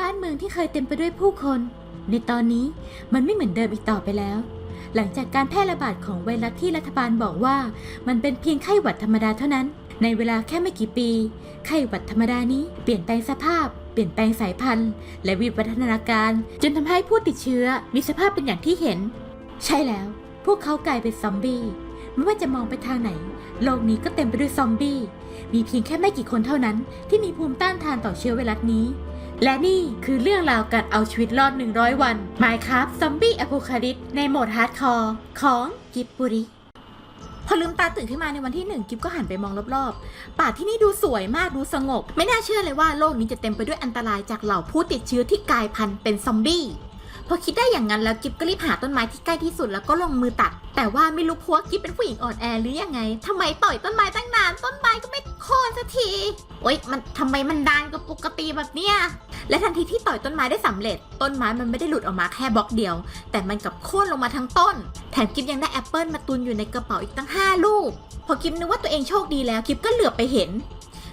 บ้านเมืองที่เคยเต็มไปด้วยผู้คน ในตอนนี้มันไม่เหมือนเดิมอีกต่อไปแล้ว หลังจากการแพร่ระบาดของไวรัสที่รัฐบาลบอกว่า มันเป็นเพียงไข้หวัดธรรมดาเท่านั้น ในเวลาแค่ไม่กี่ปี ไข้หวัดธรรมดานี้เปลี่ยนแปลงสภาพ เปลี่ยนแปลงสายพันธุ์ และวิวัฒนาการ จนทำให้ผู้ติดเชื้อมีสภาพเป็นอย่างที่เห็น ใช่แล้ว พวกเขากลายเป็นซอมบี้ไม่ว่าจะมองไปทางไหน โลกนี้ก็เต็มไปด้วยซอมบี้ มีเพียงแค่ไม่กี่คนเท่านั้น ที่มีภูมิต้านทานต่อเชื้อไวรัสนี้ และนี่คือเรื่องราวการเอาชีวิตรอด 100 วัน Minecraft Zombie Apocalypse ในโหมดฮาร์ดคอร์ของกิบบุริ พอลืมตาตื่นขึ้นมาในวันที่หนึ่งกิฟก็หันไปมองรอบๆ ป่าที่นี่ดูสวยมากดูสงบ ไม่น่าเชื่อเลยว่าโลกนี้จะเต็มไปด้วยอันตรายจากเหล่าผู้ติดเชื้อที่กลายพันธุ์เป็นซอมบี้ พอคิดได้อย่างนั้นแล้วกิฟก็รีบหาต้นไม้ที่ใกล้ที่สุดแล้วก็ลงมือตัด แต่ว่าไม่รู้พว่ากิฟเป็นผู้หญิงอ่อนแอหรือยังไงทำไมปล่อยต้นไม้ตั้งนาน ต้นไม้ก็ไม่โค่นสักที โอ๊ยมันทำไมมันดานกว่าปกติแบบเนี้ย และทันทีที่ต่อยต้นไม้ได้สำเร็จ ต้นไม้มันไม่ได้หลุดออกมาแค่บล็อกเดียว แต่มันกลับโค่นลงมาทั้งต้น แถมกิฟยังได้แอปเปิลมาตุนอยู่ในกระเป๋าอีกตั้ง 5 ลูก พอกิฟนึกว่าตัวเองโชคดีแล้วกิฟก็เหลือบไปเห็น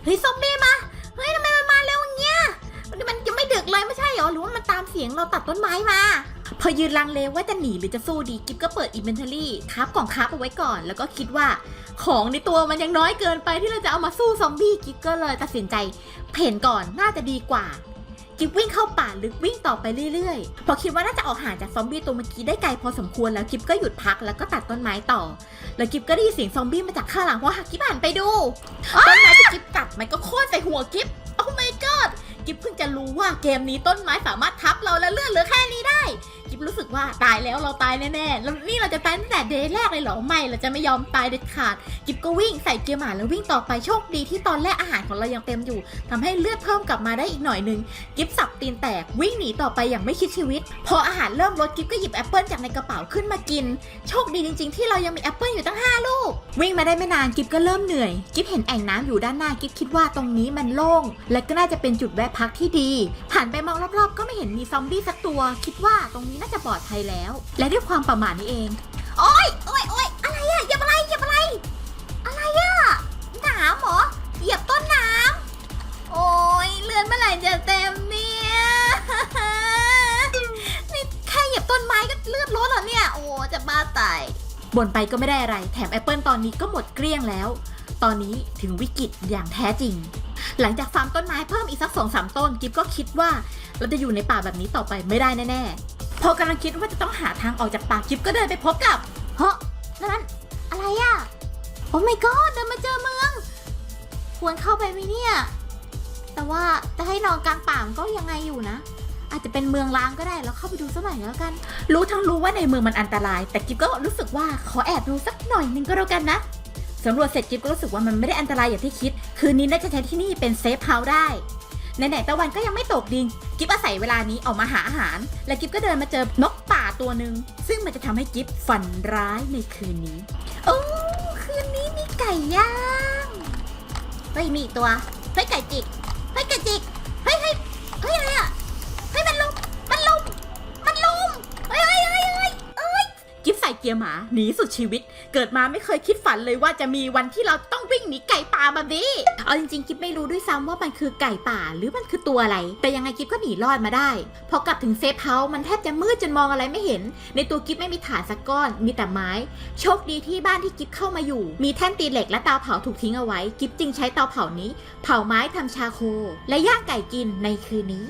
เฮ้ยซอมบี้มา เฮ้ยทำไมมันมาเร็วอย่างเงี้ยมันมันยังไม่ ดึกเลยไม่ใช่เหรอหรือว่ามันตามเสียงเราตัดต้นไม้มา พอยืนลังเลว่าจะหนีหรือจะสู้ดีกิฟก็เปิดอินเวนทอรี่ครับกล่องครับเอาไว้ก่อน แล้วก็คิดว่าของในตัวมันยังน้อยเกินไปที่เราจะเอามาสู้ซอมบี้กิฟก็เลยตัดสินใจเพ่นก่อนน่าจะดีกว่ากิฟวิ่งเข้าป่าลึกวิ่งต่อไปเรื่อยๆ พอคิดว่าน่าจะออกห่างจากซอมบี้ตัวเมื่อกี้ได้ไกลพอสมควรแล้วกิฟก็หยุดพักแล้วก็ตัดต้นไม้ต่อ แล้วกิฟก็ได้ยินเสียงซอมบี้มาจากข้างหลังเพราะกิฟหันไปดูต้นไม้ที่กิฟตัดมันก็โค่นใส่หัวกิฟ กิฟเพิ่งจะรู้ว่าเกมนี้ต้นไม้สามารถทับเราและเลื่อนเหลือแค่นี้ได้ กิฟรู้สึกว่าตายแล้วเราตายแน่ๆแล้วนี่เราจะตายตั้งแต่เดย์แรกเลยเหรอไม่เราจะไม่ยอมตายเด็ดขาด กิฟก็วิ่งใส่เกียร์หมาแล้ววิ่งต่อไปโชคดีที่ตอนแรกอาหารของเรายังเต็มอยู่ทำให้เลือดเพิ่มกลับมาได้อีกหน่อยนึง กิฟสับตีนแตกวิ่งหนีต่อไปอย่างไม่คิดชีวิต พออาหารเริ่มลดกิฟก็หยิบแอปเปิลจากในกระเป๋าขึ้นมากิน โชคดีจริง ๆ ที่เรายังมีแอปเปิลอยู่ตั้ง5ลูกวิ่งมาได้ไม่นานกิฟก็เริ่มเหนื่อย กิฟเห็นแอ่งน้ำอยู่ด้านหน้ากิฟคิดว่าตรงนี้มันโล่ง และก็น่าจะเป็นจุดแวะพักที่ดี หันไปมองรอบๆ ก็ไม่เห็นมีซอมบี้สักตัว คิดว่าตรงนี้น่าจะปลอดภัยแล้ว และด้วยความประมาทนี้เอง โอ๊ยโอ๊ยโอ๊ยอะไรอะเหยียบอะไรเหยียบอะไร อะไรอะหนามเหรอเหยียบต้นน้ำโอ๊ยเลือนเมื่อไหร่จะเต็มเนี่ยนี่แค่เหยียบต้นไม้ก็เลือดลดเหรอเนี่ย โอ้จะบ้าตายบ่นไปก็ไม่ได้อะไร แถมแอปเปิลตอนนี้ก็หมดเกลี้ยงแล้ว ตอนนี้ถึงวิกฤตอย่างแท้จริง หลังจากฟาร์มต้นไม้เพิ่มอีกสักสองสามต้นกิฟก็คิดว่าเราจะอยู่ในป่าแบบนี้ต่อไปไม่ได้แน่ๆพอกำลังคิดว่าจะต้องหาทางออกจากป่ากิฟก็เดินไปพบกับเฮ้อนั่นอะไรอะโอ้ my god เดินมาเจอเมือง ควรเข้าไปไหมเนี่ย แต่ว่าจะให้นอนกลางป่ามันก็ยังไงอยู่นะอาจจะเป็นเมืองล้างก็ได้แล้วเข้าไปดูสักหน่อยแล้วกัน รู้ทั้งรู้ว่าในเมืองมันอันตราย แต่กิฟก็รู้สึกว่าขอแอบดูสักหน่อยหนึงก็แล้วกันนะ สำรวจเสร็จกิฟก็รู้สึกว่ามันไม่ได้อันตรายอย่างที่คิด คืนนี้น่าจะใช้ที่นี่เป็นเซฟเฮาส์ได้ไหนๆตะวันก็ยังไม่ตกดินกิฟอาศัยเวลานี้ออกมาหาอาหาร และกิฟก็เดินมาเจอนกป่าตัวหนึ่งซึ่งมันจะทำให้กิฟฝันร้ายในคืนนี้ โอ้คืนนี้มีไก่ย่างเฮ้ยมีอีกตัวเฮ้ยไก่จิกเฮ้ยไก่จิกเฮ้ยเฮ้ยเฮ้ยอะไรอะ เกียร์หมาหนีสุดชีวิต เกิดมาไม่เคยคิดฝันเลยว่าจะมีวันที่เราต้องวิ่งหนีไก่ป่าแบบนี้เอาจริงๆกิฟไม่รู้ด้วยซ้ำว่ามันคือไก่ป่าหรือมันคือตัวอะไร แต่ยังไงกิฟก็หนีรอดมาได้ พอกลับถึงเซฟเฮาส์มันแทบจะมืดจนมองอะไรไม่เห็น ในตัวกิฟไม่มีฐานสักก้อน มีแต่ไม้ โชคดีที่บ้านที่กิฟเข้ามาอยู่ มีแท่นตีเหล็กและเตาเผาถูกทิ้งเอาไว้ กิฟจึงใช้เตาเผานี้ เผาไม้ทำชาโค และย่างไก่กินในคืนนี้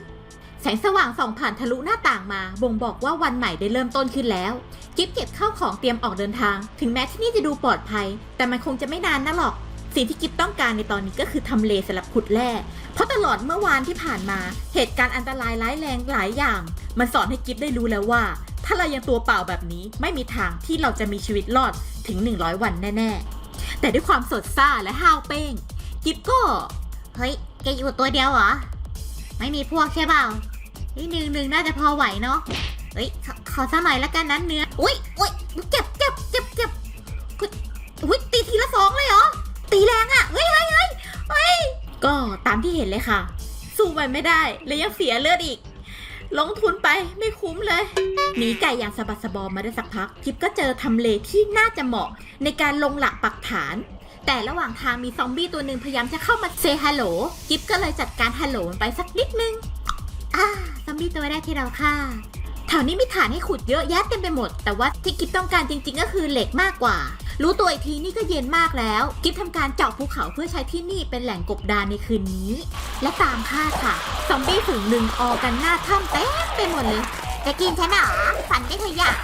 แสงสว่างส่องผ่านทะลุหน้าต่างมา บ่งบอกว่าวันใหม่ได้เริ่มต้นขึ้นแล้ว กิฟเก็บข้าวของเตรียมออกเดินทาง ถึงแม้ที่นี่จะดูปลอดภัย แต่มันคงจะไม่นานนะหรอก สิ่งที่กิฟต้องการในตอนนี้ก็คือทำเลสำหรับขุดแร่ เพราะตลอดเมื่อวานที่ผ่านมา เหตุการณ์อันตรายร้ายแรงหลายอย่าง มันสอนให้กิฟได้รู้แล้วว่า ถ้าเรายังตัวเปล่าแบบนี้ไม่มีทางที่เราจะมีชีวิตรอดถึง 100 วันแน่ๆ แต่ด้วยความสดซ่าและห้าวเป้ง กิฟก็ เฮ้ยแกอยู่ตัวเดียวเหรอ ไม่มีพวกใช่เปล่า นี่หนึ่งหนึ่งน่าจะพอไหวเนาะเฮ้ยขขอสักหน่อยแล้วกันนั้นเนื้อ อุ้ยอุ้ยเจ็บเจ็บเจ็บเจ็บคุณอุ้ยตีทีละสองเลยเหรอ ตีแรงอะ่ะเฮ้ยเฮ้ยเฮ้ยเฮ้ยก็ตามที่เห็นเลยค่ะ สู้มันไม่ได้ และยังเสียเลือดอีก ลงทุนไปไม่คุ้มเลยหนีไก่อย่างสะบัดสะบอมมาได้สักพักกิฟก็เจอทำเลที่น่าจะเหมาะในการลงหลักปักฐาน แต่ระหว่างทางมีซอมบี้ตัวหนึ่งพยายามจะเข้ามาเซฮัลโหลกิฟก็เลยจัดการฮัลโหลมันไปสักนิดนึง อ่าบี้ตัวแรกที่เราฆ่าแถวนี้มีฐานให้ขุดเยอะแยะเต็มไปหมด แต่ว่าที่กิฟต้องการจริง ๆ ก็คือเหล็กมากกว่า รู้ตัวอีกทีนี่ก็เย็นมากแล้ว กิฟทำการเจาะภูเขาเพื่อใช้ที่นี่เป็นแหล่งกบดานในคืนนี้ และตามคาดค่ะ ซอมบี้ฝูงหนึ่งออกกันหน้าถ้ำเต็มไปหมดเลย จะกินฉันเหรอฝันได้เถอะอยาก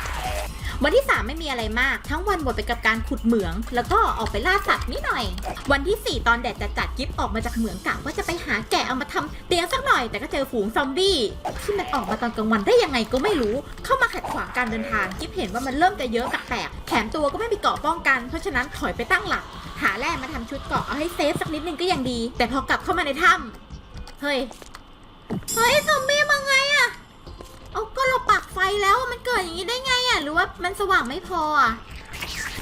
วันที่ 3 ไม่มีอะไรมาก ทั้งวันหมดไปกับการขุดเหมือง แล้วก็ออกไปล่าสัตว์นิดหน่อย วันที่ 4 ตอนแดดจัดจัดๆกิฟออกมาจากเหมืองกะว่าจะไปหาแกะเอามาทำเตียงสักหน่อย แต่ก็เจอฝูงซอมบี้ที่มันออกมาตอนกลางวันได้ยังไงก็ไม่รู้ เข้ามาขัดขวางการเดินทางกิฟเห็นว่ามันเริ่มจะเยอะแปลกแถมตัวก็ไม่มีเกาะป้องกัน เพราะฉะนั้นถอยไปตั้งหลัก หาแร่มาทำชุดเกาะเอาให้เซฟสักนิดนึงก็ยังดี แต่พอกลับเข้ามาในถ้ำเฮ้ย เฮ้ยซอมบี้มาไงอะ เอาก็เราปักไฟแล้วมันเกิดอย่างนี้ได้ไงอะหรือว่ามันสว่างไม่พออะ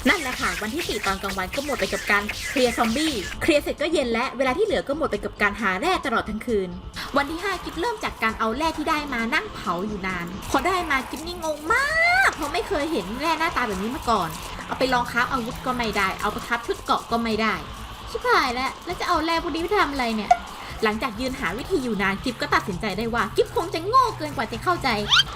นั่นแหละค่ะ วันที่ 4 ตอนกลางวันก็หมดไปกับการเคลียร์ซอมบี้ เคลียร์เสร็จก็เย็นและ เวลาที่เหลือก็หมดไปกับการหาแร่ตลอดทั้งคืน วันที่ 5 กิฟเริ่มจากการเอาแร่ที่ได้มานั่งเผาอยู่นาน พอได้มากิฟนี่งงมาก เพราะไม่เคยเห็นแร่หน้าตาแบบนี้มาก่อน เอาไปลองคราอาวุธก็ไม่ได้ เอาไปคราฟชุดเกาะก็ไม่ได้ ชิบหายแล้ว แล้วจะเอาแร่พวกนี้ไปทำอะไรเนี่ย หลังจากยืนหาวิธีอยู่นานกิฟก็ตัดสินใจได้ว่ากิฟคงจะโง่เกินกว่าจะเข้าใจ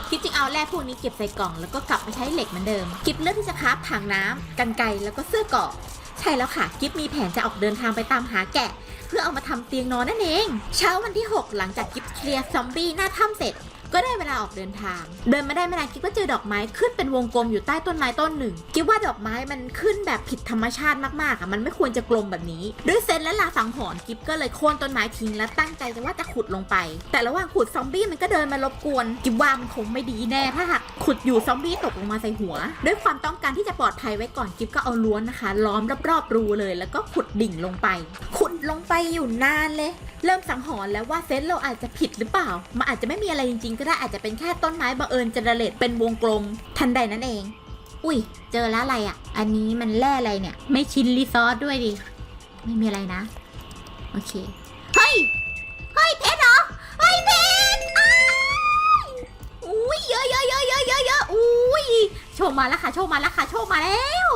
กิฟจึงเอาแร่พวกนี้เก็บใส่กล่องแล้วก็กลับมาใช้เหล็กเหมือนเดิมกิฟเลือกที่จะคราฟถังน้ำกันไกแล้วก็เสื้อเกาะใช่แล้วค่ะ กิฟมีแผนจะออกเดินทางไปตามหาแกะ เพื่อเอามาทำเตียงนอนนั่นเอง เช้าวันที่ 6 หลังจากกิฟเคลียร์ซอมบี้หน้าถ้ำเสร็จ ก็ได้เวลาออกเดินทาง เดินมาได้ไม่นานกิฟก็เจอดอกไม้ขึ้นเป็นวงกลมอยู่ใต้ต้นไม้ต้นหนึ่งกิฟว่าดอกไม้มันขึ้นแบบผิดธรรมชาติมากๆอะมันไม่ควรจะกลมแบบนี้ ด้วยเซนและลาสังหรณ์กิฟก็เลยโค่นต้นไม้ทิ้งและตั้งใจจะว่าจะขุดลงไป แต่ระหว่างขุดซอมบี้มันก็เดินมารบกวนกิฟว่ามันคงไม่ดีแน่ถ้าหากขุดอยู่ซอมบี้ตกลงมาใส่หัว ด้วยความต้องการที่จะปลอดภัยไว้ก่อนกิฟก็เอาล้วนนะคะ ล้อมรอบๆรูเลย แล้วก็ขุดดิ่งลงไป ขุดลงไปอยู่นานเลย เริ่มสังหรณ์แล้วว่าเซนเราอาจจะผิดหรือเปล่ามันอาจจะไม่มีอะไรจริงก็ได้อาจจะเป็นแค่ต้นไม้บังเอิญเจเนเรตเป็นวงกลมทันใดนั้นเอง อุ้ย เจอแล้วอะไรอะ อันนี้มันแร่อะไรเนี่ย ไม่ชินรีซอสด้วยดิ ไม่มีอะไรนะ โอเค เฮ้ย เฮ้ยเพชรเหรอ เฮ้ยเพชรอุ้ยเยอะเยอะเยอะเยอะเยอะเยอะอุ้ย โชคมาแล้วค่ะ โชคมาแล้วค่ะ โชคมาแล้ว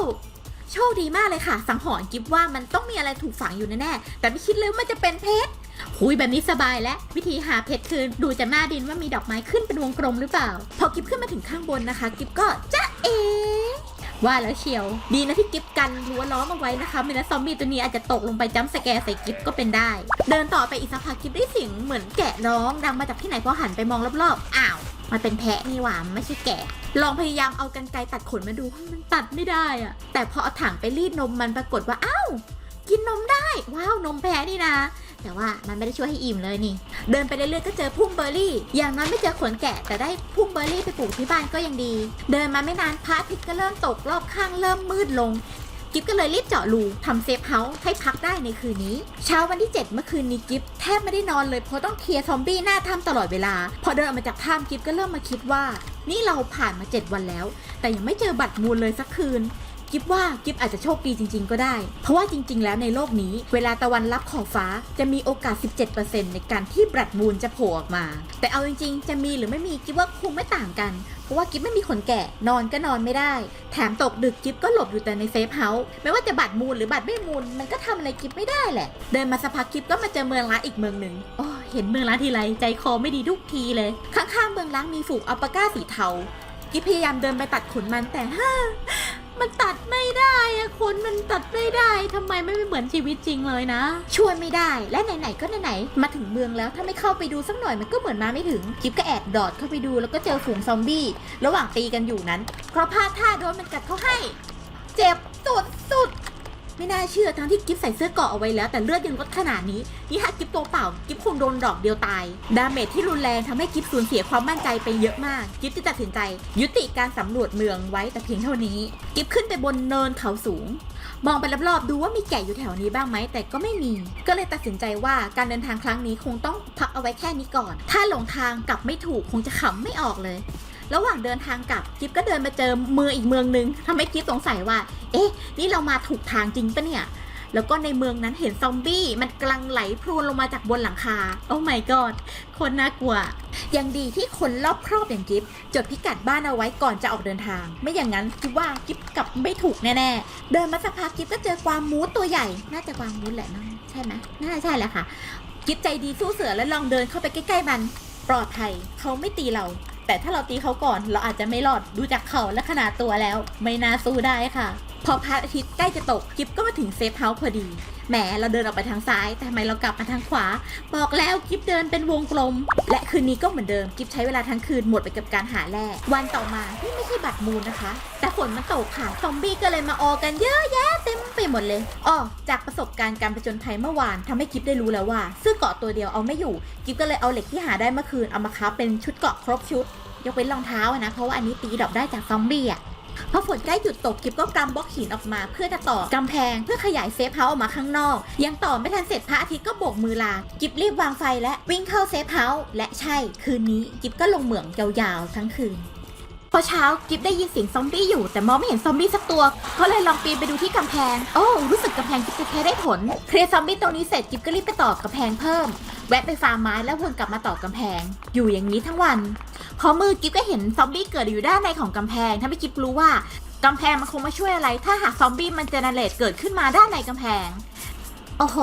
โชคดีมากเลยค่ะ สังหรณ์กิฟว่ามันต้องมีอะไรถูกฝังอยู่แน่ๆแต่ไม่คิดเลยว่ามันจะเป็นเพชร หุยแบบนี้สบายแล้ววิธีหาเพชรคือดูจากหน้าดินว่ามีดอกไม้ขึ้นเป็นวงกลมหรือเปล่า พอกิฟขึ้นมาถึงข้างบนนะคะ กิฟก็จะเอว่าแล้วเชียว ดีนะที่กิฟกันรั้วล้อมเอาไว้นะคะไม่งั้นซอมบี้ตัวนี้อาจจะตกลงไปจ้ำสแกร์ใส่กิฟก็เป็นได้ เดินต่อไปอีกสักพักกิฟได้เสียงเหมือนแกะร้องดังมาจากที่ไหนพอหันไปมองรอบๆอ้าวมันเป็นแพะนี่หว่าไม่ใช่แกะ ลองพยายามเอากันไกรตัดขนมาดูมันตัดไม่ได้อะแต่พอเอาถังไปรีดนมมันปรากฏว่าอ้าวกินนมได้ ว้าวนมแพะนี่นะ แต่ว่ามันไม่ได้ช่วยให้อิ่มเลยนี่ เดินไปเรื่อยๆก็เจอพุ่มเบอร์รี่ อย่างน้อยไม่เจอขนแกะแต่ได้พุ่มเบอร์รี่ไปปลูกที่บ้านก็ยังดี เดินมาไม่นานพระอาทิตย์ก็เริ่มตกรอบข้างเริ่มมืดลงกิฟก็เลยรีบเจาะรูทำเซฟเฮาส์ให้พักได้ในคืนนี้ เช้าวันที่ 7 เมื่อคืนนี้กิฟแทบไม่ได้นอนเลยเพราะต้องเคลียร์ซอมบี้หน้าถ้ำตลอดเวลา พอเดินออกมาจากถ้ำกิฟก็เริ่มมาคิดว่า นี่เราผ่านมา 7 วันแล้ว แต่ยังไม่เจอบัตรมูลเลยสักคืน กิฟว่ากิฟอาจจะโชคดีจริง ๆ ก็ได้ เพราะว่าจริง ๆ แล้วในโลกนี้ เวลาตะวันรับขอบฟ้าจะมีโอกาส 17%ในการที่บัตรมูลจะโผล่ออกมา แต่เอาจริง ๆ จะมีหรือไม่มีกิฟว่าคงไม่ต่างกัน เพราะว่ากิฟไม่มีขนแกะนอนก็นอนไม่ได้ แถมตกดึกกิฟก็หลบอยู่แต่ในเซฟเฮาส์ไม่ว่าจะบัตรมูลหรือบัตรไม่มูลมันก็ทำอะไรกิฟไม่ได้แหละ เดินมาสักพักกิฟก็มาเจอเมืองล้างอีกเมืองหนึ่งโอ้เห็นเมืองล้างทีไรใจคอไม่ดีทุกทีเลย ข้างๆเมืองล้างมีฝูงอัลปาก้าสีเทากิฟพยายามเดินไปตัดขนมันแต่ฮ่า มันตัดไม่ได้อะขนมันตัดไม่ได้ทำไมไม่เหมือนชีวิตจริงเลยนะ ช่วยไม่ได้และไหนๆก็ไหนๆมาถึงเมืองแล้วถ้าไม่เข้าไปดูสักหน่อยมันก็เหมือนมาไม่ถึงจิ๊บก็แอบดอดเข้าไปดูแล้วก็เจอฝูงซอมบี้ระหว่างตีกันอยู่นั้น เพราะพลาดท่าโดนมันกัดเขาให้ เจ็บสุดสุดๆ ไม่น่าเชื่อทั้งที่กิฟใส่เสื้อเกาะเอาไว้แล้วแต่เลือดยังลดขนาดนี้ นี่ถ้ากิฟตัวเปล่า กิฟคงโดนดอกเดียวตาย ดาเมจที่รุนแรงทำให้กิฟสูญเสียความมั่นใจไปเยอะมาก กิฟจะตัดสินใจ ยุติการสำรวจเมืองไว้แต่เพียงเท่านี้ กิฟขึ้นไปบนเนินเขาสูง มองไปรอบๆดูว่ามีแกะอยู่แถวนี้บ้างไหมแต่ก็ไม่มี ก็เลยตัดสินใจว่าการเดินทางครั้งนี้คงต้องพักเอาไว้แค่นี้ก่อน ถ้าหลงทางกลับไม่ถูกคงจะขำไม่ออกเลย ระหว่างเดินทางกลับกิฟก็เดินมาเจอเมืองอีกเมืองหนึ่งทำให้กิฟสงสัยว่า เอ๊ะ นี่เรามาถูกทางจริงปะเนี่ย แล้วก็ในเมืองนั้นเห็นซอมบี้ มันกำลังไหลพรวนลงมาจากบนหลังคา โอ้ my god คนน่ากลัว ยังดีที่คนรอบครอบอย่างกิฟจดพิกัดบ้านเอาไว้ก่อนจะออกเดินทาง ไม่อย่างนั้นกิฟว่ากิฟกลับไม่ถูกแน่ๆ เดินมาสักพักกิฟก็เจอกวางมูสตัวใหญ่ น่าจะกวางมูสแหละเนะใช่ไหมน่าจะใช่แหละค่ะกิฟใจดีสู้เสือแล้วลองเดินเข้าไปใกล้ๆมันปลอดภัยเขาไม่ตีเรา แต่ถ้าเราตีเขาก่อนเราอาจจะไม่รอดดูจากเขาและขนาดตัวแล้ว ไม่น่าสู้ได้ค่ะ พอพระอาทิตย์ใกล้จะตกกิฟก็มาถึงเซฟเฮาส์พอดี แหมเราเดินออกไปทางซ้าย แต่ทำไมเรากลับมาทางขวา บอกแล้วกิฟเดินเป็นวงกลม และคืนนี้ก็เหมือนเดิมกิฟใช้เวลาทั้งคืนหมดไปกับการหาแร่วันต่อมานี่ไม่ใช่บัตรมูลนะคะ แต่ฝนมันตกค่ะซอมบี้ก็เลยมาออกันเยอะแยะเต็มไปหมดเลยอ้อจากประสบการณ์การประจนภัยเมื่อวานทำให้กิฟได้รู้แล้วว่าเสื้อเกาะตัวเดียวเอาไม่อยู่กิฟก็เลยเอาเหล็กที่หาได้เมื่อคืนเอามาคับเป็นชุดเกาะครบชุด ยกเว้นรองเท้านะเพราะว่าอันนี้ตีดอกได้จากซอมบี้อะ พอฝนใกล้หยุดตกกิฟก็กำบล็อกหินออกมา เพื่อจะต่อกำแพงเพื่อขยายเซฟเฮาส์ออกมาข้างนอก ยังต่อไม่ทันเสร็จพระอาทิตย์ก็โบกมือลากิฟรีบวางไฟและวิ่งเข้าเซฟเฮาส์และใช่คืนนี้กิฟก็ลงเหมืองยาวๆทั้งคืนพอเช้ากิฟได้ยินเสียงซอมบี้อยู่แต่มองไม่เห็นซอมบี้สักตัวก็เลยลองปีนไปดูที่กำแพง โอ้ รู้สึกกำแพงกิฟจะใช้ได้ผล เคลียร์ซอมบี้ตรงนี้เสร็จกิฟก็รีบไปต่อกำแพงเพิ่ม แวะไปฟาร์มไม้แล้ววนกลับมาต่อกำแพง อยู่อย่างนี้ทั้งวัน พอมือกิฟก็เห็นซอมบี้เกิดอยู่ด้านในของกำแพงทำให้กิฟรู้ว่ากำแพงมันคงไม่ช่วยอะไร ถ้าหากซอมบี้มันเจเนเรตเกิดขึ้นมาด้านในกำแพง โอ้โห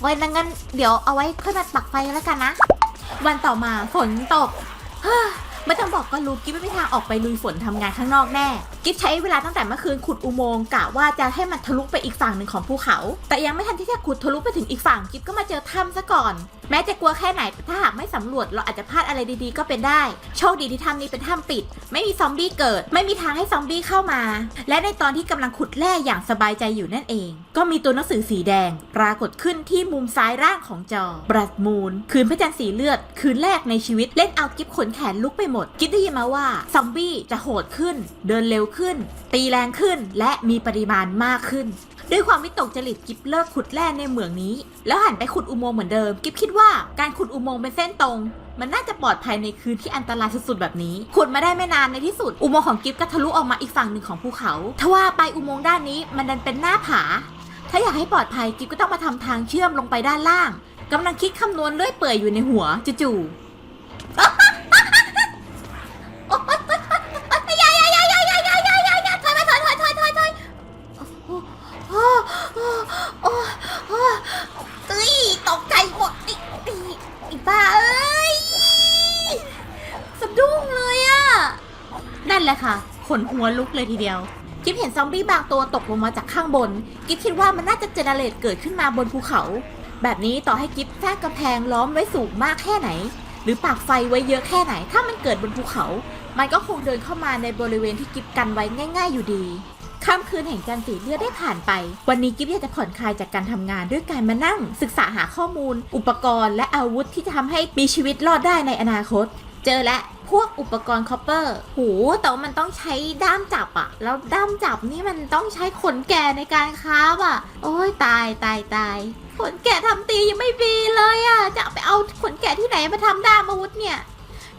ไว้นั้นงั้นเดี๋ยวเอาไว้ค่อยมาปักไฟแล้วกันนะ วันต่อมาฝนตกเฮ้อไม่ต้องบอกก็รู้กิฟไม่มีทางออกไปลุยฝนทำงานข้างนอกแน่ กิฟใช้เวลาตั้งแต่เมื่อคืนขุดอุโมงค์กะว่าจะให้มันทะลุไปอีกฝั่งหนึ่งของภูเขา แต่ยังไม่ทันที่จะขุดทะลุไปถึงอีกฝั่งกิฟก็มาเจอถ้ำซะก่อน แม้จะกลัวแค่ไหนถ้าหากไม่สำรวจเราอาจจะพลาดอะไรดีๆ ก็เป็นได้ โชคดีที่ถ้ำนี้เป็นถ้ำปิด ไม่มีซอมบี้เกิด ไม่มีทางให้ซอมบี้เข้ามา และในตอนที่กำลังขุดแร่อย่างสบายใจอยู่นั่นเอง ก็มีตัวหนังสือสีแดง ปรากฏขึ้นที่มุมซ้ายล่างของจอบรัดมูนคืนพระจันทร์สีเลือด คืนแรกในชีวิตเล่นเอากิฟขนแขนลุกไปหมด กิฟได้ยินมาว่าซอมบี้จะโหดขึ้น เดินเร็วขึ้น ตีแรงขึ้นและมีปริมาณมากขึ้น ด้วยความวิตกจริตกิฟเลิกขุดแร่ในเหมืองนี้ แล้วหันไปขุดอุโมงค์เหมือนเดิม กิฟคิดว่าการขุดอุโมงค์เป็นเส้นตรง มันน่าจะปลอดภัยในคืนที่อันตรายสุดๆแบบนี้ ขุดมาได้ไม่นานในที่สุด อุโมงค์ของกิฟก็ทะลุออกมาอีกฝั่งหนึ่งของภูเขา ทว่าไปอุโมงค์ด้านนี้มันดันเป็นหน้าผา ถ้าอยากให้ปลอดภัยกิฟก็ต้องมาทำทางเชื่อมลงไปด้านล่างกำลังคิดคำนวณเรื่อยเปื่อยอยู่ในหัวจู่ๆ ขนหัวลุกเลยทีเดียวกิฟเห็นซอมบี้บางตัวตกลงมาจากข้างบน กิฟคิดว่ามันน่าจะเจเนเรตเกิดขึ้นมาบนภูเขา แบบนี้ต่อให้กิฟสร้างกำแพงล้อมไว้สูงมากแค่ไหน หรือปากไฟไว้เยอะแค่ไหน ถ้ามันเกิดบนภูเขา มันก็คงเดินเข้ามาในบริเวณที่กิฟกันไว้ง่าย ๆ อยู่ดีค่ำคืนแห่งการสีเลือดได้ผ่านไป วันนี้กิฟอยากจะผ่อนคลายจากการทำงานด้วยการมานั่ง ศึกษาหาข้อมูล อุปกรณ์ และอาวุธที่จะทำให้มีชีวิตรอดได้ในอนาคต เจอและพวกอุปกรณ์คอปเปอร์หูแต่ว่ามันต้องใช้ด้ามจับอะแล้วด้ามจับนี่มันต้องใช้ขนแก่ในการค้าบอะโอ้ยตายตายตายขนแกะทำตียังไม่มีเลยอะจะไปเอาขนแกะที่ไหนมาทำด้ามอาวุธเนี่ย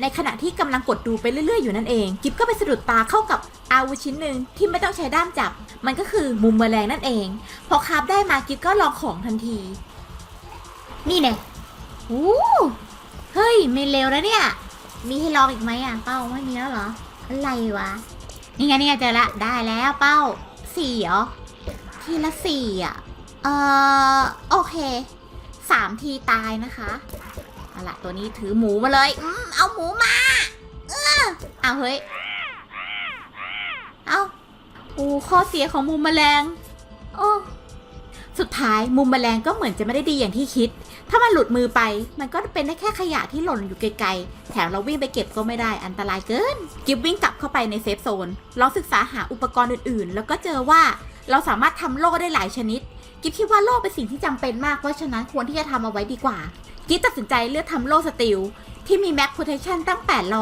ในขณะที่กำลังกดดูไปเรื่อยๆอยู่นั่นเอง กิฟก็ไปสะดุดตาเข้ากับอาวุธชิ้นหนึ่งที่ไม่ต้องใช้ด้ามจับ มันก็คือมุมแมลงนั่นเอง พอคาบได้มากิฟก็ลองของทันที นี่เนี่ยโอ้เฮ้ย ไม่เร็วแล้วเนี่ย มีให้ลองอีกไหมอะเป้าไม่มีแล้วเหรอ อะไรวะ นี่ไงนี่ไงเจอละ ได้แล้วเป้าสี่เหรอ ทีละสี่อะ เออโอเคสามทีตายนะคะเอาละตัวนี้ถือหมูมาเลยอืมเอาหมูมา เออเอาเฮ้ย เอาโอ้ข้อเสียของมุมแมลง โอ้ สุดท้ายมุมแมลงก็เหมือนจะไม่ได้ดีอย่างที่คิด ถ้ามันหลุดมือไป มันก็เป็นได้แค่ขยะที่หล่นอยู่ไกลๆ แถมเราวิ่งไปเก็บก็ไม่ได้อันตรายเกิน กิฟวิ่งกลับเข้าไปในเซฟโซนลองศึกษาหาอุปกรณ์อื่นๆ แล้วก็เจอว่าเราสามารถทำโล่ได้หลายชนิด กิฟคิดว่าโล่เป็นสิ่งที่จำเป็นมากเพราะฉะนั้นควรที่จะทำเอาไว้ดีกว่า กิฟตัดสินใจเลือกทำโล่สตีลที่มีแม็กโ o เทชันตั้ง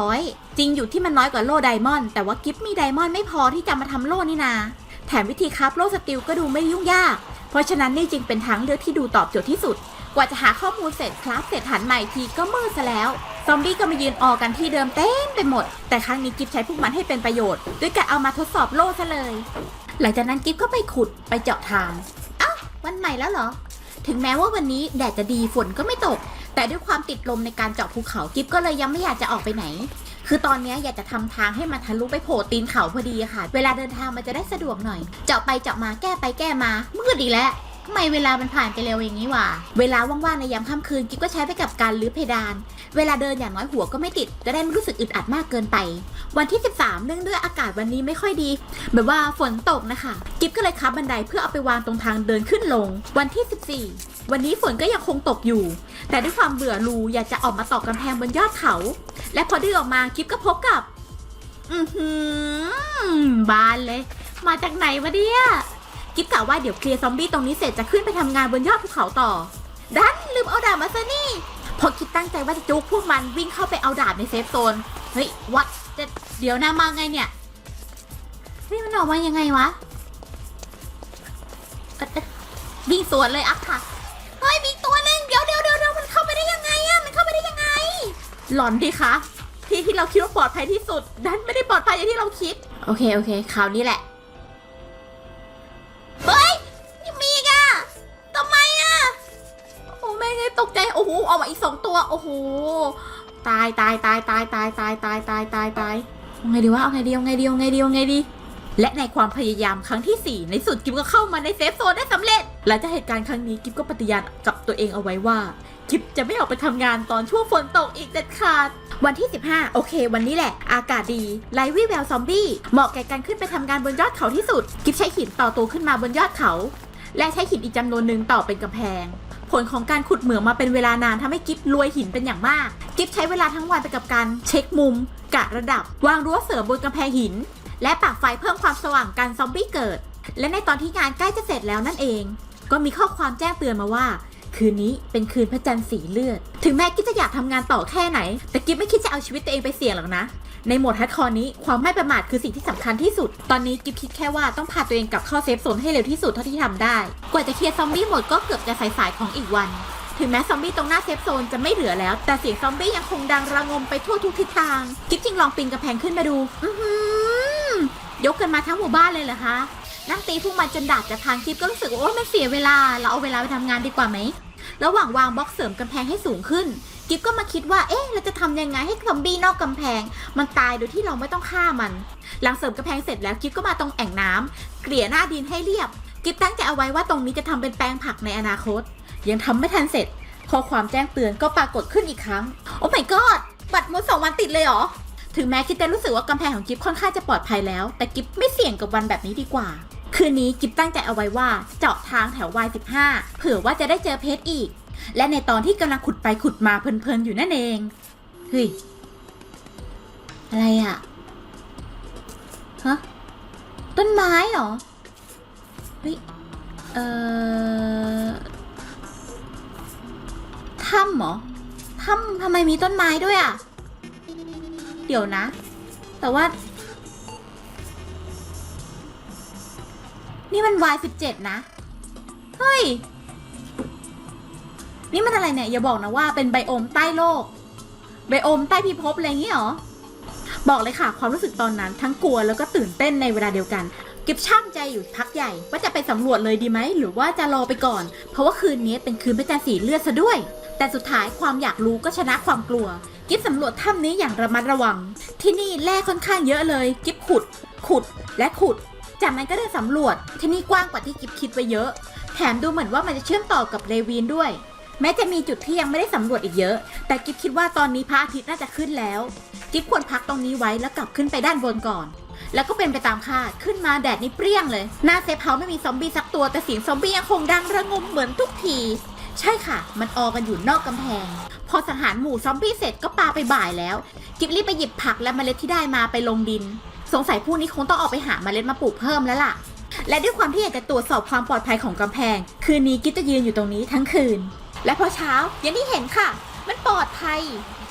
800 จริงอยู่ที่มันน้อยกว่าโล่ไดมอนด์แต่ว่ากิฟมีไดมอนด์ไม่พอที่จะมาทำโล่นี่นา แถมวิธีคราฟโล่สตีลก็ดูไม่ยุ่งยาก เพราะฉะนั้นนี่จึงเป็นทางเลือกที่ดูตอบโจทย์ที่สุด กว่าจะหาข้อมูลเสร็จคราฟเสร็จหันใหม่ทีก็มืดซะแล้ว ซอมบี้ก็มายืนออกันที่เดิมเต็มไปหมด แต่ครั้งนี้กิฟใช้พวกมันให้เป็นประโยชน์ด้วยการเอามาทดสอบโล่ซะเลย หลังจากนั้นกิฟก็ไปขุดไปเจาะทางอ้าววันใหม่แล้วเหรอ ถึงแม้ว่าวันนี้แดดจะดีฝนก็ไม่ตก แต่ด้วยความติดลมในการเจาะภูเขากิฟก็เลยยังไม่อยากจะออกไปไหน คือตอนนี้อยากจะทำทางให้มันทะลุไปโผล่ตีนเขาพอดีค่ะ เวลาเดินทางมันจะได้สะดวกหน่อย เจาะไปเจาะมาแก้ไปแก้มา มืดอีกแล้วทำไมเวลามันผ่านไปเร็วอย่างนี้วะ เวลาว่างๆในยามค่ำคืนกิ๊บก็ใช้ไปกับการรื้อเพดาน เวลาเดินอย่างน้อยหัวก็ไม่ติด จะได้ไม่รู้สึกอึดอัดมากเกินไป วันที่ 13 เนื่องด้วยอากาศวันนี้ไม่ค่อยดี แบบว่าฝนตกนะคะ กิ๊บก็เลยคับบันไดเพื่อเอาไปวางตรงทางเดินขึ้นลง วันที่ 14 วันนี้ฝนก็ยังคงตกอยู่ แต่ด้วยความเบื่อรูอยากจะออกมาตอกกำแพงบนยอดเขา และพอดื้อออกมากิ๊บก็พบกับ อือหือบานเลย มาจากไหนวะเนี่ยกิ๊บกะว่าเดี๋ยวเคลียร์ซอมบี้ตรงนี้เสร็จจะขึ้นไปทำงานบนยอดภูเขาต่อ ดันลืมเอาดาบมาซะนี่ พอคิดตั้งใจว่าจะจุกพวกมันวิ่งเข้าไปเอาดาบในเซฟโซน เฮ้ยวัดจะเดี๋ยวนะมาไงเนี่ยเฮ้ยมันออกมายังไงวะ วิ่งสวนเลยอักค่ะ ฮ้ยมีตัวหนึงเดี๋ยวเดี๋ยวเดี๋ยวเดี๋ยวมันเข้าไปได้ยังไงอะมันเข้าไปได้ยังไง หลอนดิคะที่ที่เราคิดว่าปลอดภัยที่สุดดันไม่ได้ปลอดภัยอย่างที่เราคิด โอเคโอเคคราวนี้แหละเฮ้ยยังมีอีกอะทำไมอะโอ้แม่งเลยตกใจโอ้โหออกมาอีกสองตัวโอ้โหตายตายตายตายตายตายตายตายตายตายเอาไงดีวะเอาไงดีเอาไงดีเอาไงดีเอาไงดี และในความพยายามครั้งที่ 4 ในสุดกิฟก็เข้ามาในเซฟโซนได้สำเร็จ หลังจากเหตุการณ์ครั้งนี้กิฟก็ปฏิญาณกับตัวเองเอาไว้ว่ากิฟจะไม่ออกไปทำงานตอนช่วงฝนตกอีกเด็ดขาด วันที่ 15 โอเค วันนี้แหละ อากาศดีไร้วี่แววซอมบี้เหมาะแก่การขึ้นไปทำงานบนยอดเขาที่สุด กิฟใช้หินต่อตัวขึ้นมาบนยอดเขา และใช้หินอีกจำนวนหนึ่งต่อเป็นกำแพง ผลของการขุดเหมืองมาเป็นเวลานานทำให้กิฟรวยหินเป็นอย่างมาก กิฟใช้เวลาทั้งวันไปกับการเช็คมุม กะระดับ วางรั้วเสริมบนกำแพงหิน และปักไฟเพิ่มความสว่างกันซอมบี้เกิด และในตอนที่งานใกล้จะเสร็จแล้วนั่นเอง ก็มีข้อความแจ้งเตือนมาว่า คืนนี้เป็นคืนพระจันทร์สีเลือด ถึงแม้กิ๊บจะอยากทำงานต่อแค่ไหน แต่กิ๊บไม่คิดจะเอาชีวิตตัวเองไปเสี่ยงหรอกนะ ในโหมดฮัดคอร์นี้ความไม่ประมาทคือสิ่งที่สำคัญที่สุด ตอนนี้กิ๊บคิดแค่ว่าต้องพาตัวเองกลับเข้าเซฟโซนให้เร็วที่สุดเท่าที่ทำได้ กว่าจะเคลียร์ซอมบี้หมดก็เกือบจะสายๆของอีกวันถึงแม้ซอมบี้ตรงหน้าเซฟโซนจะไม่เหลือแล้ว แต่เสียงซอมบี้ยังคงดังระงมไปทั่วทุกทิศทาง กิ๊บจึงลองปีนกระแพงขึ้นมาดู ยกกันมาทั้งหมู่บ้านเลยเหรอคะ นั่งตีพวกมันจนดาบจะพังกิ๊บก็รู้สึกว่าโอ๊ยมันเสียเวลา เราเอาเวลาไปทำงานดีกว่าไหม ระหว่างวางบล็อกเสริมกำแพงให้สูงขึ้นกิ๊บก็มาคิดว่า เอ๊ะ เราจะทำยังไงให้ซอมบี้นอกกำแพง มันตายโดยที่เราไม่ต้องฆ่ามัน หลังเสริมกำแพงเสร็จแล้วกิ๊บก็มาตรงแอ่งน้ำเกลี่ยหน้าดินให้เรียบ กิ๊บตั้งใจเอาไว้ว่าตรงนี้จะทำเป็นแปลงผักในอนาคต ยังทำไม่ทันเสร็จ ข้อความแจ้งเตือนก็ปรากฏขึ้นอีกครั้ง โอ้ my god บัตรหมดสองวันติดเลยเหรอ ถึงแม้กิ๊บจะรู้สึกว่ากำแพงของกิ๊บค่อนข้างจะปลอดภัยแล้ว แต่กิ๊บไม่เสี่ยงกับวันแบบนี้ดีกว่า คืนนี้กิ๊บตั้งใจเอาไว้ว่าเจาะทางแถว Y15 เผื่อว่าจะได้เจอเพชรอีก และในตอนที่กำลังขุดไปขุดมาเพลินๆอยู่นั่นเอง เฮ้ย อะไรอะฮะ ต้นไม้เหรอ เฮ้ย เอ่อ ถ้ำเหรอ ถ้ำทำไมมีต้นไม้ด้วยอะ เดี๋ยวนะ แต่ว่า นี่มัน Y17 นะ เฮ้ย นี่มันอะไรเนี่ย อย่าบอกนะว่าเป็นไบโอมใต้โลก ไบโอมใต้พิภพอะไรอย่างงี้เหรอ บอกเลยค่ะ ความรู้สึกตอนนั้นทั้งกลัวแล้วก็ตื่นเต้นในเวลาเดียวกันเก็บช่างใจอยู่พักใหญ่ ว่าจะไปสำรวจเลยดีไหม หรือว่าจะรอไปก่อน เพราะว่าคืนนี้เป็นคืนพระจันทร์สีเลือดซะด้วย แต่สุดท้ายความอยากรู้ก็ชนะความกลัว กิฟสำรวจถ้ำนี้อย่างระมัดระวัง ที่นี่แร่ค่อนข้างเยอะเลย กิฟขุด ขุดและขุด จากนั้นก็เดินสำรวจที่นี่กว้างกว่าที่กิฟคิดไว้เยอะ แถมดูเหมือนว่ามันจะเชื่อมต่อกับเรวีนด้วย แม้จะมีจุดที่ยังไม่ได้สำรวจอีกเยอะ แต่กิฟคิดว่าตอนนี้พระอาทิตย์น่าจะขึ้นแล้ว กิฟควรพักตรงนี้ไว้แล้วกลับขึ้นไปด้านบนก่อน แล้วก็เป็นไปตามคาดขึ้นมาแดดนี่เปรี้ยงเลยหน้าเซฟเฮาส์ไม่มีซอมบี้สักตัวแต่เสียงซอมบี้ยังคงดังระงมเหมือนทุกที ใช่ค่ะ มันออกันอยู่นอกกำแพง พอสังหารหมู่ซอมบี้เสร็จก็ปาไปบ่ายแล้ว กิฟรีบไปหยิบผักและเมล็ดที่ได้มาไปลงดิน สงสัยผู้นี้คงต้องออกไปหาเมล็ดมาปลูกเพิ่มแล้วล่ะ และด้วยความที่อยากจะตรวจสอบความปลอดภัยของกำแพง คืนนี้กิฟจะยืนอยู่ตรงนี้ทั้งคืน และพอเช้าอย่างที่เห็นค่ะ มันปลอดภัย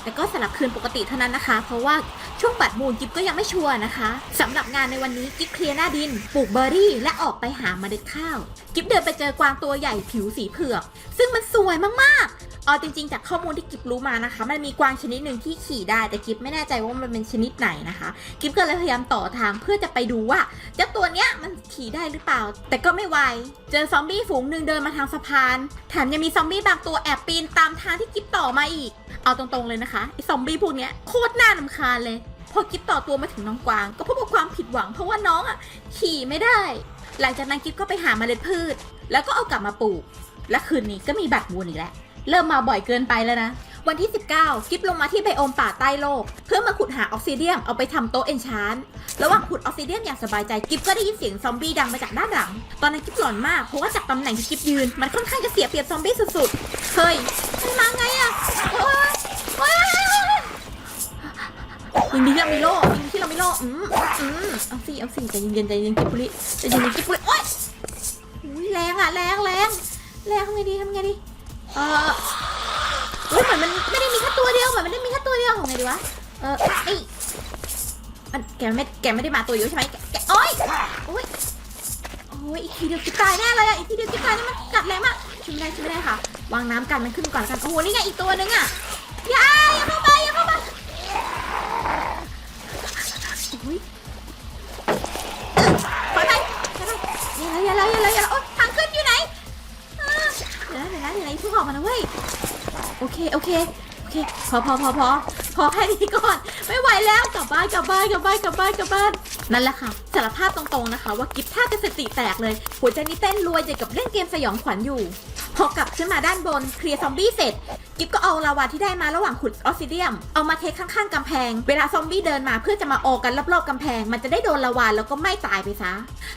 แต่ก็สำหรับคืนปกติเท่านั้นนะคะ เพราะว่าช่วงปัดมูลกิฟก็ยังไม่ชัวร์นะคะสำหรับงานในวันนี้กิฟเคลียร์หน้าดินปลูกเบอร์รี่ และออกไปหาเมล็ดข้าวกิฟเดินไปเจอกวางตัวใหญ่ผิวสีเผือก ซึ่งมันสวยมากๆเอาจริงๆ จากข้อมูลที่กิฟรู้มานะคะ มันมีกวางชนิดหนึ่งที่ขี่ได้ แต่กิฟไม่แน่ใจว่ามันเป็นชนิดไหนนะคะกิฟก็เลยพยายามต่อทางเพื่อจะไปดูว่าเจ้าตัวเนี้ยมันขี่ได้หรือเปล่า แต่ก็ไม่ไวเจอซอมบี้ฝูงหนึ่งเดินมาทางสะพานแถมยังมีซอมบี้บางตัวแอบปีนตามทางที่กิฟต่อมาอีก เอาตรงๆเลยนะคะไอซอมบี้พวกเนี้ยโคตรน่าลำคาญเลย พอกิฟต่อตัวมาถึงน้องกวาง ก็พบกับความผิดหวังเพราะว่าน้องอะขี่ไม่ได้ หลังจากนั้นกิฟก็ไปหาเมล็ดพืช แล้วก็เอากลับมาปลูก และคืนนี้ก็มีบัตรบูนอีกแล้วเริ่มมาบ่อยเกินไปแล้วนะ วันที่ 19 กิฟลงมาที่ไบโอมป่าใต้โลก เพื่อมาขุดหาออกซิเดียมเอาไปทำโต๊ะเอนชานระหว่างขุดออกซิเดียมอย่างสบายใจกิฟก็ได้ยินเสียงซอมบี้ดังมาจากด้านหลัง ตอนนั้นกิฟหลอนมากเพราะว่าจากตำแหน่งที่กิฟยืน มันค่อนข้างจะเสียเปรียบซอมบี้สุดๆ เฮ้ย มันมาไงอะโอ๊ยโอ๊ยยังดีที่เราไมีโล่ยังดีที่เราไมีโล่อืมอืมเอาสิเอาสิใจเย็นใจเย็นกิฟบุริใจเย็นกิฟบุริโอ๊ยอุ้ยแรงอะแรงแรงแรงทำไงดีทำไงดี เออ เฮ้ยเหมือนมันไม่ได้มีแค่ตัวเดียวเหมือนมันได้มีแค่ตัวเดียวของไงดีวะ เออไอมันแกไม่แกไม่ได้มาตัวเดียวใช่ไหมแกแกโอ๊ยโอ๊ยโอ้ยอีกทีเดียวกิบตายแน่เลยอะอีกทีเดียวกิบตายนี่มันกัดแรงมากช่วยไม่ได้ช่วยไม่ได้ค่ะ วางน้ำกันมันขึ้นก่อนกันโอ้โหนี่ไงอีกตัวนึงอะอย่าอย่าเข้ามาอย่าเข้ามาโอ้ยไปไปไปอย่าเลยอย่าเลยอย่าเลยอย่าเลยโอ๊ยทางขึ้นอยู่ไหนเดี๋ยวนะเดี๋ยวนะเดี๋ยวนะอย่าเพิ่งออกมานะเว้ย อเคโอเคโอเคพอพอพอพอพอแค่นี้ก่อนไม่ไหวแล้วกลับบ้านกลับบ้านกลับบ้านกลับบ้านกลับบ้านนั่นแหละค่ะสารภาพตรงๆนะคะ ว่ากิฟท่าจะสติแตกเลยหัวใจนี่เต้นรวยใจกับเล่นเกมสยองขวัญอยู่พอกลับขึ้นมาด้านบนเคลียร์ซอมบี้เสร็จกิฟก็เอาลาวาที่ได้มาระหว่างขุดออซิเดียม เอามาเทข้างๆกำแพง เวลาซอมบี้เดินมาเพื่อจะมาโอกันรอบๆกำแพง มันจะได้โดนลาวาแล้วก็ไม่ตายไปซะ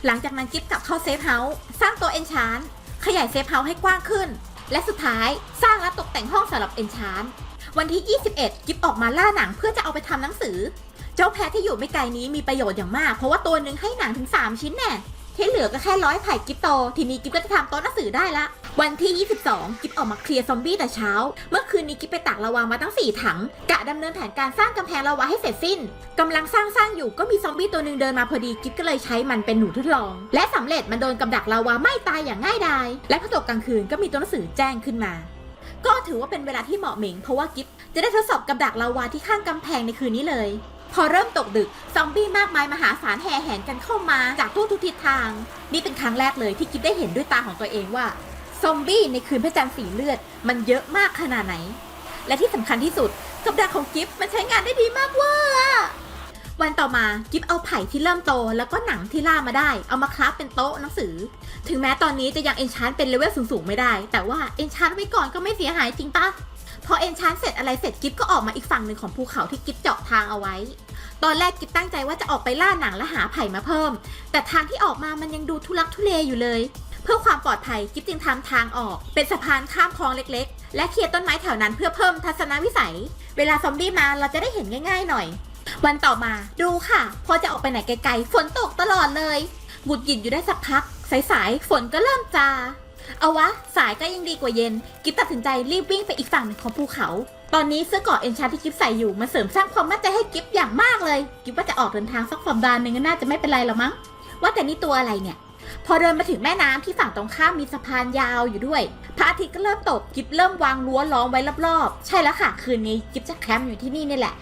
หลังจากนั้นกิฟกลับเข้าเซฟเฮาส์สร้างตัวเอนชานขยายเซฟเฮาส์ให้กว้างขึ้น และสุดท้ายสร้างและตกแต่งห้องสำหรับเอนชานวันที่ 21 กิฟออกมาล่าหนังเพื่อจะเอาไปทำหนังสือ เจ้าแพะที่อยู่ไม่ไกลนี้มีประโยชน์อย่างมาก เพราะว่าตัวหนึ่งให้หนังถึง 3 ชิ้นแน่ที่เหลือก็แค่ร้อยไผ่กิฟโต ทีนี้กิฟก็จะทำโต๊ะหนังสือได้ละ วันที่ 22 กิฟออกมาเคลียร์ซอมบี้แต่เช้า เมื่อคืนนี้กิฟไปตักระวางมาตั้ง 4 ถัง กะดำเนินแผนการสร้างกำแพงระวาให้เสร็จสิ้น กำลังสร้างสร้างอยู่ก็มีซอมบี้ตัวหนึ่งเดินมาพอดีกิฟก็เลยใช้มันเป็นหนูทดลอง และสำเร็จมันโดนกับดักลาวาไม่ตายอย่างง่ายดาย และพอตกกลางคืนก็มีตัวหนังสือแจ้งขึ้นมา ก็ถือว่าเป็นเวลาที่เหมาะเหม่งเพราะว่ากิฟจะได้ทดสอบกับดักลาวาที่ข้างกำแพงในคืนนี้เลย พอเริ่มตกดึก ซอมบี้มากมายมหาศาลแห่แหนกันเข้ามาจากทั่วทุกทิศทาง นี่เป็นครั้งแรกเลยที่กิฟได้เห็นด้วยตาของตัวเองว่า ซอมบี้ในคืนพระจันทร์สีเลือด มันเยอะมากขนาดไหน และที่สำคัญที่สุดกับดักของกิฟมันใช้งานได้ดีมากเว่าวันต่อมากิฟเอาไผ่ที่เริ่มโต แล้วก็หนังที่ล่ามาได้ เอามาคราฟเป็นโต๊ะหนังสือ ถึงแม้ตอนนี้จะยังเอนชานเป็นเลเวลสูงๆไม่ได้ แต่ว่าเอนชานไว้ก่อนก็ไม่เสียหายจริงปะพอเอนชานเสร็จอะไรเสร็จกิฟก็ออกมาอีกฝั่งหนึ่งของภูเขาที่กิฟเจาะทางเอาไว้ ตอนแรกกิฟตั้งใจว่าจะออกไปล่าหนังและหาไผ่มาเพิ่ม แต่ทางที่ออกมามันยังดูทุลักทุเลอยู่เลย พื่อความปลอดภัยกิฟจึงทำทางออก เป็นสะพานข้ามคลองเล็กๆ และเคลียร์ต้นไม้แถวนั้นเพื่อเพิ่มทัศนวิสัย เวลาซอมบี้มาเราจะได้เห็นง่าย ๆ หน่อย วันต่อมาดูค่ะ พอจะออกไปไหนไกลๆฝนตกตลอดเลยหงุดหงิดอยู่ได้สักพัก สายๆฝนก็เริ่มจาเอาวะ สายก็ยังดีกว่าเย็น กิฟตัดสินใจรีบวิ่งไปอีกฝั่งหนึ่งของภูเขา ตอนนี้เสื้อเกราะเอนชาที่กิฟใส่อยู่มันเสริมสร้างความมั่นใจให้กิฟอย่างมากเลย กิฟว่าจะออกเดินทางสักสัปดาห์หนึ่งก็น่าจะไม่เป็นไรหรอมั้ง ว่าแต่นี่ตัวอะไรเนี่ย พอเดินมาถึงแม่น้ำที่ฝั่งตรงข้ามมีสะพานยาวอยู่ด้วย พระอาทิตย์ก็เริ่มตกกิฟเริ่มวางรั้วล้อมไว้รอบๆ ใช่แล้วค่ะ คืนนี้กิฟจะแคมป์อยู่ที่นี่นี่แหละ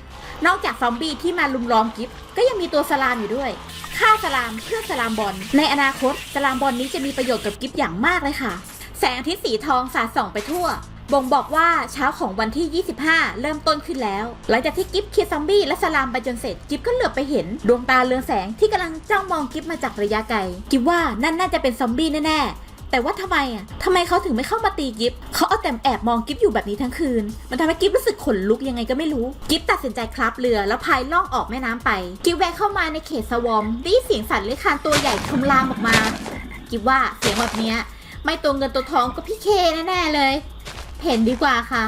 นอกจากซอมบี้ที่มาลุมล้อมกิฟก็ยังมีตัวสลามอยู่ด้วยฆ่าสลามเพื่อสลามบอล ในอนาคตสลามบอลนี้จะมีประโยชน์กับกิฟอย่างมากเลยค่ะ แสงอาทิตย์สีทองสาดส่องไปทั่ว บ่งบอกว่าเช้าของวันที่ 25 เริ่มต้นขึ้นแล้ว หลังจากที่กิฟเคลียร์ซอมบี้และสลามไปจนเสร็จ กิฟก็เหลือบไปเห็น ดวงตาเรืองแสงที่กำลังจ้องมองกิฟมาจากระยะไกล กิฟว่านั่นน่าจะเป็นซอมบี้แน่ๆ แต่ว่าทำไมอะทำไมเขาถึงไม่เข้ามาตีกิฟเขาเอาแต่แอบมองกิฟอยู่แบบนี้ทั้งคืน มันทำให้กิฟรู้สึกขนลุกยังไงก็ไม่รู้ กิฟตัดสินใจคลับเรือแล้วพายล่องออกแม่น้ำไป กิฟแวะเข้ามาในเขตสวอมได้ยินเสียงสัตว์เลื้อยคลานตัวใหญ่คำรามออกมา กิฟว่าเสียงแบบเนี้ยไม่ตัวเงินตัวทองก็พี่เคแน่ๆเลย เห็นดีกว่าค่ะ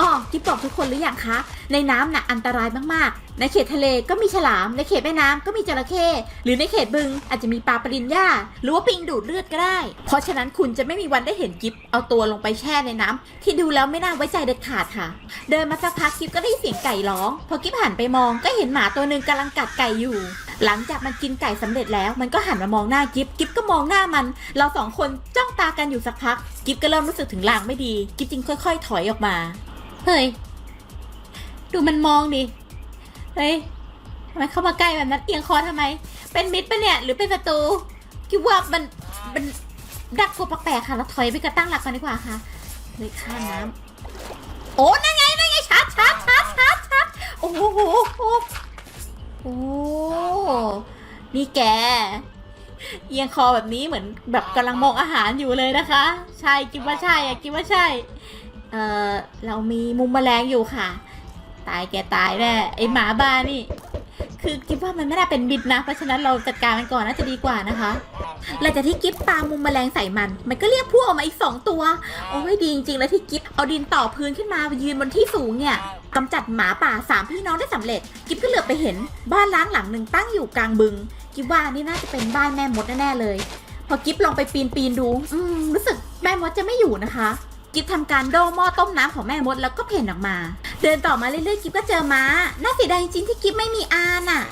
อ๋อกิ๊บบอกทุกคนหรือยังคะ ในน้ำน่ะอันตรายมากๆ ในเขตทะเลก็มีฉลาม ในเขตแม่น้ำก็มีจระเข้ หรือในเขตบึงอาจจะมีปลาปริญญาหรือว่าปิงดูดเลือดก็ได้ เพราะฉะนั้นคุณจะไม่มีวันได้เห็นกิ๊ฟเอาตัวลงไปแช่ในน้ำที่ดูแล้วไม่น่าไว้ใจเด็ดขาดค่ะ เดินมาสักพักกิ๊ฟก็ได้เสียงไก่ร้อง พอกิ๊ฟหันไปมองก็เห็นหมาตัวหนึ่งกำลังกัดไก่อยู่ หลังจากมันกินไก่สำเร็จแล้ว มันก็หันมามองหน้ากิ๊ฟกิ๊ฟก็มองหน้ามัน เราสองคนจ้องตากันอยู่สักพักกิฟก็เริ่มรู้สึกถึงลางไม่ดีกิฟจึงค่อย ๆ ถอยออกมา เฮ้ย ดูมันมองดิ เฮ้ยทำไมเข้ามาใกล้แบบนั้นเอียงคอทำไม เป็นมิตรปะเนี่ย หรือเป็นศัตรูคิดว่ามันมันดักกลัวแปลกๆค่ะแล้วถอยไปกระตั้งหลักกันดีกว่าค่ะเลยข้าน้ำโอ้นั่นไงนั่นไงชาร์จชาร์จชาร์จชาร์จชาร์จโอ้โหโอ้โหโอ้นี่แก เอียงคอแบบนี้เหมือนแบบกำลังมองอาหารอยู่เลยนะคะ ใช่คิดว่าใช่อะคิดว่าใช่ เออเรามีมุมแมลงอยู่ค่ะ ตายแกตายแน่ไอหมาบ้านี่ คือคิดว่ามันไม่น่าเป็นบิดนะ เพราะฉะนั้นเราจัดการมันก่อนน่าจะดีกว่านะคะหลังจากที่กิฟปามุมแมลงใส่มัน มันก็เรียกพวกออกมาอีกสองตัว โอ้ยดีจริงๆ แล้วที่กิฟเอาดินต่อพื้นขึ้นมายืนบนที่สูงเนี่ยกำจัดหมาป่าสามพี่น้องได้สำเร็จ กิฟก็เหลือบไปเห็นบ้านล้างหลังหนึ่งตั้งอยู่กลางบึง กิฟว่านี่น่าจะเป็นบ้านแม่มดแน่ๆเลย พอกิฟลองไปปีนปีนดู อืมรู้สึกแม่มดจะไม่อยู่นะคะ กิฟทำการโดหม้อต้มน้ำของแม่มดแล้วก็เพ่นออกมา เดินต่อมาเรื่อยๆกิฟก็เจอม้าน่าเสียดายจริงที่กิฟไม่มีอาน่ะ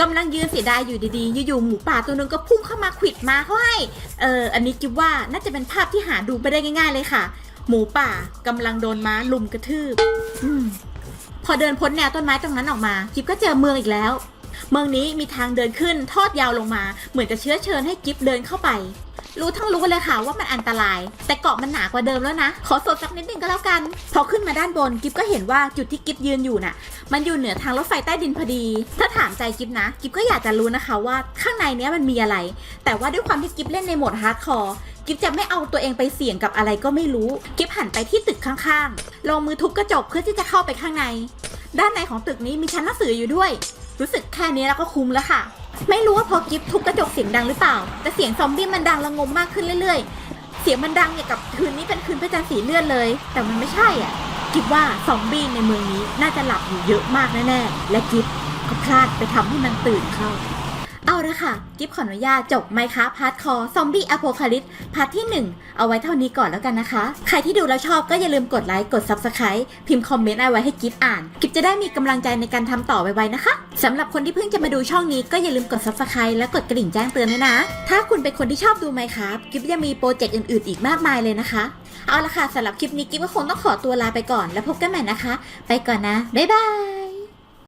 กำลังยืนเสียดายอยู่ดีๆ อยู่ๆ หมูป่าตัวนึงก็พุ่งเข้ามาขวิดม้าเขาให้ เออ อันนี้กิฟว่าน่าจะเป็นภาพที่หาดูไปได้ง่าย ๆ เลยค่ะ หมูป่ากำลังโดนม้าลุมกระทืบอพอเดินพ้นแนวต้นไม้ตรงนั้นออกมากิฟก็เจอเมืองอีกแล้ว เมืองนี้มีทางเดินขึ้นทอดยาวลงมา เหมือนจะเชื้อเชิญให้กิฟเดินเข้าไป รู้ทั้งรู้เลยค่ะว่ามันอันตราย แต่เกาะมันหนากว่าเดิมแล้วนะ ขอสดสักนิดนึงก็แล้วกัน พอขึ้นมาด้านบนกิฟก็เห็นว่าจุดที่กิฟยืนอยู่น่ะ มันอยู่เหนือทางรถไฟใต้ดินพอดี ถ้าถามใจกิฟนะ กิฟก็อยากจะรู้นะคะว่าข้างในเนี้ยมันมีอะไร แต่ว่าด้วยความที่กิฟเล่นในโหมดฮาร์ดคอร์กิฟจะไม่เอาตัวเองไปเสี่ยงกับอะไรก็ไม่รู้ กิฟหันไปที่ตึกข้างๆ ลงมือทุบกระจกเพื่อที่จะเข้าไปข้างใน ด้านในของตึกนี้มีชั้นหนังสืออยู่ด้วย รู้สึกแค่นี้แล้วก็คุ้มแล้วค่ะ ไม่รู้ว่าพอกิฟทุบกระจกเสียงดังหรือเปล่า แต่เสียงซอมบี้มันดังระงมมากขึ้นเรื่อยๆ เสียงมันดังอย่างกับคืนนี้เป็นคืนพระจันทร์สีเลือดเลย แต่มันไม่ใช่อะกิฟว่าซอมบี้ในเมืองนี้น่าจะหลับอยู่เยอะมากแน่ๆและกิฟก็พลาดไปทำให้มันตื่นเข้า เอาละค่ะ กิฟขออนุญาตจบไมค์ครับพาร์ทคอซอมบี้อโพคาลิปพาร์ทที่ 1 เอาไว้เท่านี้ก่อนแล้วกันนะคะ ใครที่ดูแล้วชอบก็อย่าลืมกดไลค์ กด Subscribe พิมพ์คอมเมนต์เอาไว้ให้กิฟอ่าน กิฟจะได้มีกำลังใจในการทำต่อไวๆนะคะสำหรับคนที่เพิ่งจะมาดูช่องนี้ก็อย่าลืมกด Subscribe และกดกระดิ่งแจ้งเตือนด้วยนะ ถ้าคุณเป็นคนที่ชอบดูไมครับกิฟยังมีโปรเจกต์อื่นๆ อีกมากมายเลยนะคะ เอาละค่ะสำหรับคลิปนี้กิฟก็คงต้องขอตัวลาไปก่อน แล้วพบกันใหม่นะคะ ไปก่อนนะบ๊ายบาย